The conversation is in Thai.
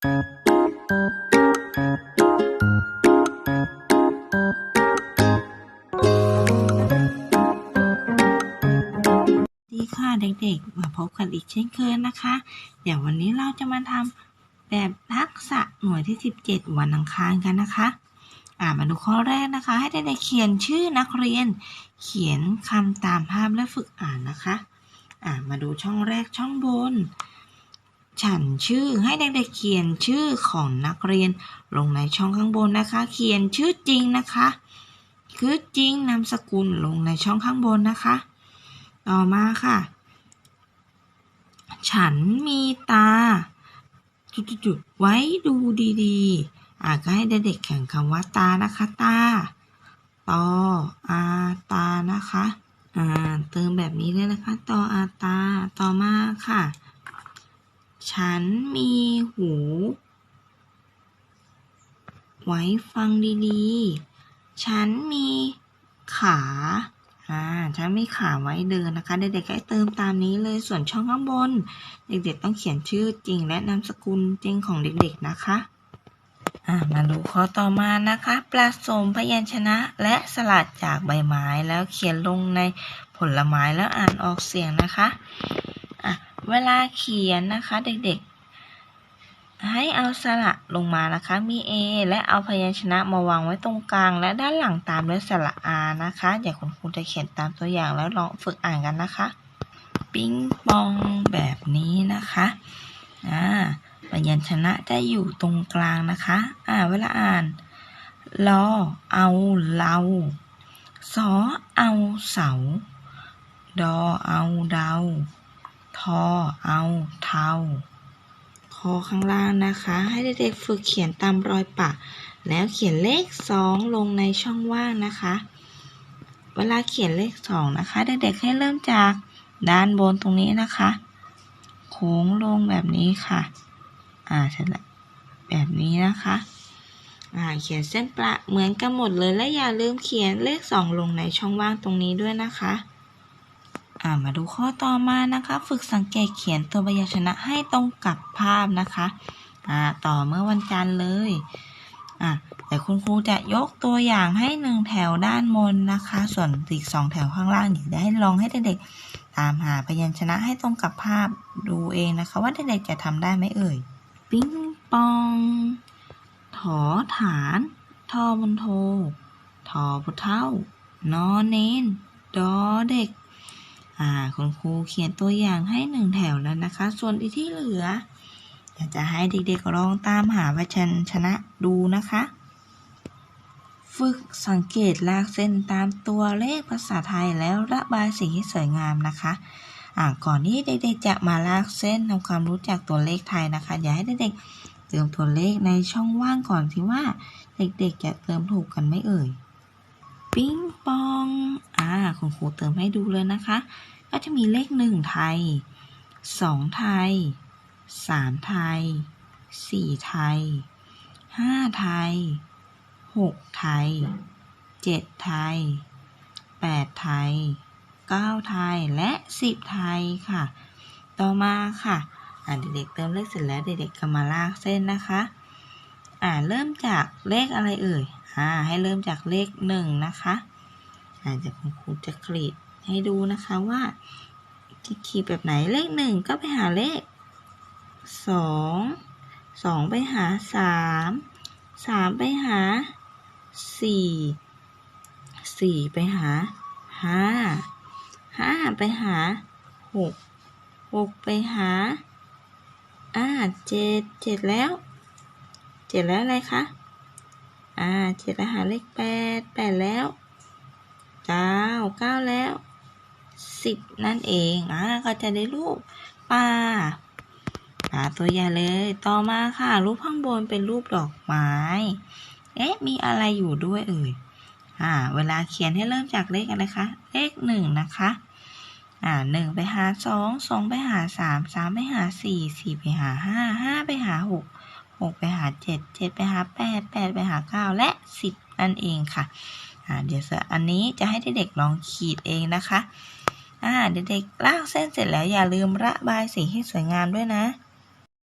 ดีค่ะเด็กๆ มาพบกันอีกเช่นเคยนะคะ เดี๋ยววันนี้เราจะมาทำแบบทักษะหน่วยที่ 17 วันอังคารกันนะคะอ่ามาดูข้อแรกนะคะ ให้เด็กๆเขียนชื่อนักเรียน เขียนคำตามภาพและฝึกอ่านนะคะอ่ามาดูช่องแรกช่องบน ฉันชื่อให้เด็กๆเขียนชื่อของนักเรียน ลงในช่องข้างบนนะคะ เขียนชื่อจริงนะคะคือจริงนามสกุลลงในช่องข้างบนนะคะ ต่อมาค่ะ ฉันมีตา จุดๆไว้ดูดีๆอ่าก็ให้เด็กๆแข่งคำว่าตานะคะตาตออาตานะคะอ่าเติมแบบนี้เลยนะคะตออาตาต่อมาค่ะ ฉันมีหู ไว้ฟังดีๆ ฉันมีขาอ่าฉันมีขาไว้เดินนะคะ เด็กๆให้เติมตามนี้เลยส่วนช่องข้างบน เด็กๆต้องเขียนชื่อจริงและนามสกุลจริงของเด็กๆนะคะมาดูข้อต่อมานะคะผสมพยัญชนะและสลัดจากใบไม้แล้วเขียนลงในผลไม้แล้วอ่านออกเสียงนะคะ เวลาเขียนนะคะเด็กๆ ให้เอาสระลงมานะคะ มี A และเอาพยัญชนะมาวางไว้ตรงกลาง และด้านหลังตามด้วยสระ R นะคะเดี๋ยวคุณครูจะเขียนตามตัวอย่างแล้วลองฝึกอ่านกันนะคะ ปิ้งปองแบบนี้นะคะอ่าพยัญชนะจะอยู่ตรงกลางนะคะ อ่าเวลาอ่านลอเอาเราสอเอาเสา ดอเอาเดา ทอเอาเทาคอข้างล่างนะคะ ให้เด็กๆฝึกเขียนตามรอยปะ แล้วเขียนเลขสองลงในช่องว่างนะคะ เวลาเขียนเลขสองนะคะ เด็กๆให้เริ่มจากด้านบนตรงนี้นะคะ โค้งลงแบบนี้ค่ะ อ่าเสร็จแล้วแบบนี้นะคะอ่าเขียนเส้นประเหมือนกันหมดเลยและอย่าลืมเขียนเลขสองลงในช่องว่างตรงนี้ด้วยนะคะ อ่ามาดูข้อต่อมานะคะ ฝึกสังเกตเขียนตัวพยัญชนะให้ตรงกับภาพนะคะอ่าต่อเมื่อวันจันทร์เลยอะแต่คุณครูจะยกตัวอย่างให้หนึ่งแถวด้านบนนะคะ ส่วนอีกสองแถวข้างล่างเดี๋ยวได้ลองให้เด็กๆตามหาพยัญชนะให้ตรงกับภาพดูเองนะคะ ว่าเด็กๆจะทำได้ไหมเอ่ย ปิ้งปอง ถอฐานทอบนโท ทอพุเท่านอเน้นดอเด็ก อ่าคุณครูเขียนตัวอย่างให้หนึ่งแถวแล้วนะคะ ส่วนอีกที่เหลืออยากจะให้เด็กๆลองตามหาพยัญชนะดูนะคะ ฝึกสังเกตลากเส้นตามตัวเลขภาษาไทยแล้วระบายสีให้สวยงามนะคะอ่าก่อนที่เด็กๆจะมาลากเส้นทำความรู้จักตัวเลขไทยนะคะ อย่าให้เด็กๆเติมตัวเลขในช่องว่างก่อนที่ว่า เด็กๆจะเติมถูกกันไหมเอ่ย ปิ้งปอง อ่าคุณครูเติมให้ดูเลยนะคะ ก็จะมีเลขหนึ่งไทยสองไทยสามไทยสี่ไทยห้าไทยหกไทยเจ็ดไทยแปดไทยเก้าไทยและสิบไทยค่ะ ต่อมาค่ะ อ่าเด็กๆเติมเลขเสร็จแล้วเด็กๆก็มาลากเส้นนะคะ อ่าเริ่มจากเลขอะไรเอ่ยอ่าให้เริ่มจากเลขหนึ่งนะคะอ่าเดี๋ยวคุณครูจะกรีดให้ดูนะคะว่าจะขีดแบบไหนเลขหนึ่งก็ไปหาเลขสองสองไปหาสามสามไปหาสี่สี่ไปหาห้าห้าไปหาหกหกไปหาอ่าเจ็ดเจ็ดแล้ว เจ็ดแล้วอะไรคะ อ่าเจ็ดแล้วหาเลขแปดแปดแล้วเก้าเก้าแล้วสิบนั่นเอง อ่า ก็จะได้รูปปลาปลาตัวใหญ่เลย ต่อมาค่ะ รูปข้างบนเป็นรูปดอกไม้ เอ๊ะ มีอะไรอยู่ด้วยเอ่ย อ่า เวลาเขียนให้เริ่มจากเลขอะไรคะ เลขหนึ่งนะคะ อ่าหนึ่งไปหาสองสองไปหาสามสามไปหาสี่สี่ไปหาห้าห้าไปหาหก หกไปหาเจ็ดเจ็ดไปหาแปดแปดไปหาเก้าและสิบนั่นเองค่ะเดี๋ยวสืออันนี้จะให้เด็กๆลองขีดเองนะคะอ่าเด็กๆลากเส้นเสร็จแล้วอย่าลืมระบายสีให้สวยงามด้วยนะ